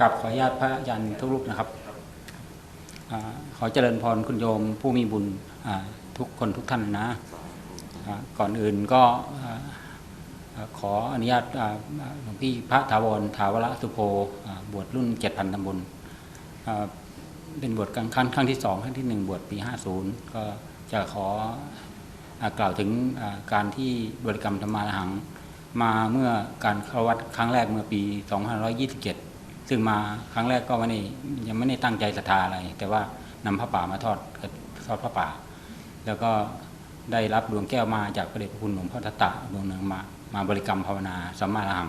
กับขออนุญาตพระอาจารย์ทุกรูปนะครับอขอเจริญพรคุณโยมผู้มีบุญทุกคนทุกท่านนะก่อนอื่นก็ขออนุญาตหลวงพี่พระถาวรถาวรสุโภบวชรุ่นเจ็ดพันตำบลเป็นบวชครั้งครั้งครั้งที่สองครั้งที่หนึ่งบวชปีห้าศูนย์ก็จะขออกล่าวถึงการที่บริกรรมธรรมาหังมาเมื่อการเข้าวัดครั้งแรกเมื่อปี 2527 ซึ่งมาครั้งแรกก็ไม่ได้ยังไม่ได้ตั้งใจศรัทธาอะไร แต่ว่านำพระป่ามาทอดทอดพระป่า แล้วก็ได้รับดวงแก้วมาจากพระเดชพระคุณหลวงพ่อทัตตะดวงหนึ่งมามาบริกรรมภาวนาสัมมาหัง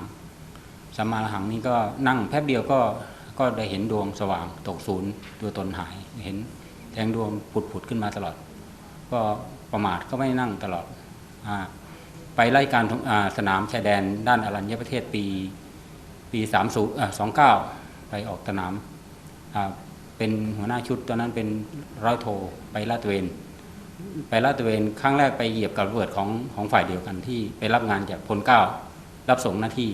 สัมมาหังนี่ก็นั่งแป๊บเดียวก็ก็ได้เห็นดวงสว่างตกศูนย์ตัวตนหายเห็นแทงดวงผุดผุดขึ้นมาตลอด ก็ประมาทก็ไม่นั่งตลอดอไปไล่การสนามชายแดนด้านอรัญญประเทศปี ปีสามศูนย์สองเก้าไปออกสนามอ่าเป็นหัวหน้าชุดตอนนั้นเป็นร้อยโทไปลาดตระเวน ไปลาดตระเวนครั้งแรกไปเหยียบกับระเบิดของของฝ่ายเดียวกันที่ไปรับงานจากพลเก้ารับส่งหน้าที่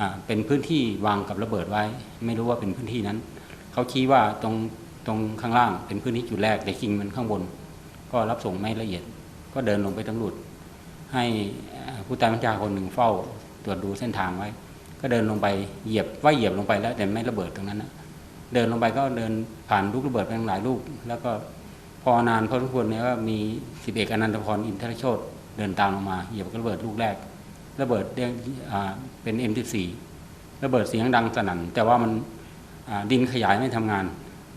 อ่าเป็นพื้นที่วางกับระเบิดไว้ ไม่รู้ว่าเป็นพื้นที่นั้น เขาชี้ว่าตรงตรงข้างล่างเป็นพื้นที่จุดแรกแต่จริงมันข้างบน ก็รับส่งไม่ละเอียด ก็เดินลงไปตำรวจให้ผู้ใต้บัญชาคนหนึ่งเฝ้าตรวจดูเส้นทางไว้ ก็เดินลงไปเหยียบว่าเหยียบลงไปแล้วแต่ไม่ระเบิดตรงนั้นนะเดินลงไปก็เดินผ่านลูกระเบิดไปหลายลูกแล้วก็พอนานพอสมควรเนี่ยก็มีสิบเอกอนันตพรอินทรโชตเดินตามลงมาเหยียบระเบิดลูกแรก ระเบิดเรียกอ่าเป็น M14 ระเบิดเสียงดังสนั่นแต่ว่ามันดินขยายไม่ทำงาน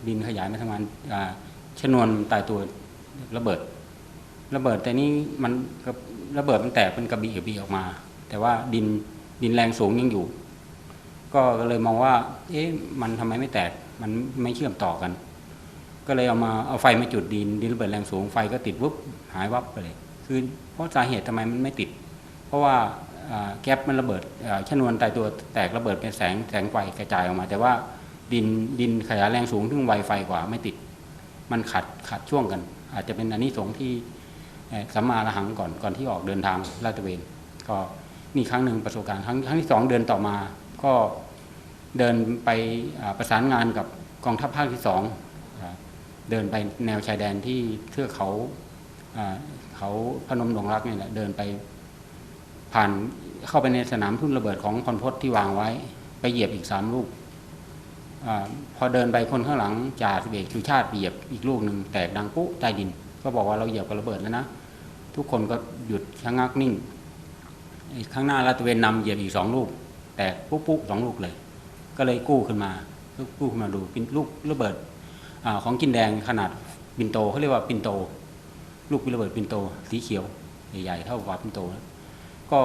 ดินขยายไม่ทำงานชนวนตายตัวระเบิด ระเบิดแต่นี้มันระเบิดมันแตกเป็นกระบี่กระบี่ออกมา แต่ว่าดิน ดินแรงสูงยังอยู่ ก็เลยมองว่า เอ๊ะมันทำไมไม่แตก มันไม่เชื่อมต่อกัน ก็เลยเอามาเอาไฟมาจุดดินดินระเบิดแรงสูงไฟก็ติดวุบหายวับไปเลย คือเพราะสาเหตุทำไมมันไม่ติด เพราะว่าแก๊ปมันระเบิดชนวนตายตัวแตกระเบิดเป็นแสงแสงไฟกระจายออกมา แต่ว่าดินดินขยายแรงสูงซึ่งไวไฟกว่าไม่ติด มันขัดขัดช่วงกัน อาจจะเป็นอันนี้สงส์ที่สัมมาอรหังก่อนก่อนที่ออกเดินทางลาดตระเวนก็ นี่ครั้งหนึ่งประสบการณ์ครั้งครั้งที่สองเดินต่อมา ก็เดินไปประสานงานกับกองทัพภาคที่สองเดินไปแนวชายแดนที่เทือกเขาเขาพนมดงรักเนี่ยแหละเดินไปผ่านเข้าไปในสนามทุ่นระเบิดของพลพศที่วางไว้ ไปเหยียบอีกสามลูกอพอเดินไปคนข้างหลังจ่าสิบเอกชูชาติเหยียบอีกลูกหนึ่งแตกดังปุ๊ใต้ดิน ก็บอกว่าเราเหยียบกับระเบิดแล้วนะ ทุกคนก็หยุดชะงักนิ่ง ข้างหน้าลาดตระเวนนำเหยียบอีกสองลูก แตกปุ๊บปุ๊บสองลูกเลย ก็เลยกู้ขึ้นมากู้ขึ้นมาดูเป็นลูกระเบิดอของกินแดงขนาดปินโตเขาเรียกว่าปินโต ลูกระเบิดปินโต สีเขียวใหญ่ๆเท่ากับปินโตก็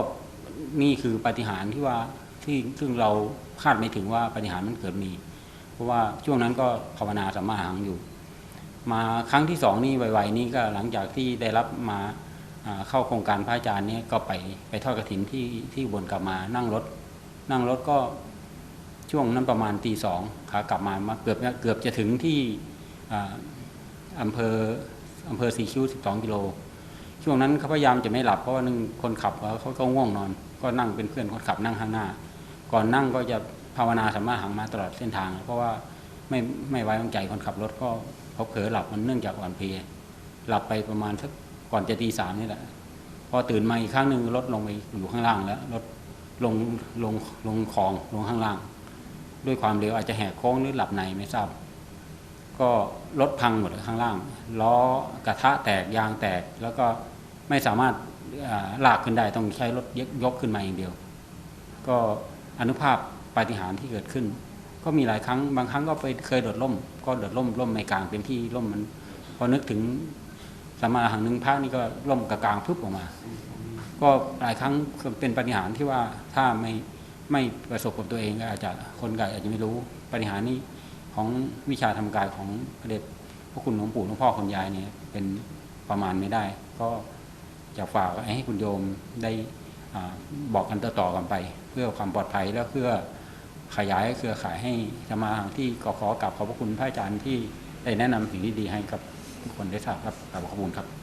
นี่คือปฏิหารที่ว่าที่ซึ่งเราคาดไม่ถึงว่าปฏิหารมันเกิดมี เพราะว่าช่วงนั้นก็ภาวนาสัมมาหังอยู่ มาครั้งที่สองนี่ไวๆนี่ก็หลังจากที่ได้รับมา เข้าโครงการพระอาจารย์เนี่ยก็ไปไปทอดกระถินที่ที่บนกลับมานั่งรถ นั่งรถก็ช่วงนั้นประมาณตีสองขากลับมามาเกือบเกือบจะถึงที่อ่าอำเภออำเภอสีคิ้ว 12 กิโล ช่วงนั้นเขาพยายามจะไม่หลับเพราะว่านึงคนขับเขาก็ง่วงนอน ก็นั่งเป็นเพื่อนคนขับนั่งข้างหน้า ก่อนนั่งก็จะภาวนาสัมมาหังมาตลอดเส้นทาง เพราะว่าไม่ไม่ไว้วางใจคนขับรถก็เขาเผลอหลับมันเนื่องจากอ่อนเพลียหลับไปประมาณสัก ก่อนจะตีสามนี่แหละ พอตื่นมาอีกครั้งหนึ่งรถลงไปอยู่ข้างล่างแล้วรถลงลงลงคลองลงข้างล่าง ด้วยความเร็วอาจจะแหกโค้งหรือหลับในไม่ทราบ ก็รถพังหมดข้างล่างล้อกระทะแตกยางแตกแล้วก็ไม่สามารถลากขึ้นได้ต้องใช้รถยกยกขึ้นมาอย่างเดียว ก็อนุภาพปาฏิหาริย์ที่เกิดขึ้น ก็มีหลายครั้งบางครั้งก็ไปเคยโดดร่ม ก็โดดร่มร่มไม่กลางเต็มที่ร่มมัน พอนึกถึง สมมาหังหนึ่งพระนี่ก็ร่มกระกลางพึบออกมา ก็หลายครั้งเป็นปาฏิหารที่ว่าถ้าไม่ไม่ประสบกับตัวเองก็อาจจะคนก็อาจจะไม่รู้ปาฏิหารนี้ของวิชาทำกายของพระเดชพระคุณหลวงปู่หลวงพ่อคุณยายเนี่ยเป็นประมาณไม่ได้ ก็จะฝากให้คุณโยมได้อบอกกันต่อๆกันไป เพื่อความปลอดภัยและเพื่อขยายเครือข่ายให้สมาที่ก็ขอกราบขอบพระคุณพระอาจารย์ที่ได้แนะนำสิ่งที่ดีให้กับ ทุกคนได้ทราบครับกราบขอบคุณครับ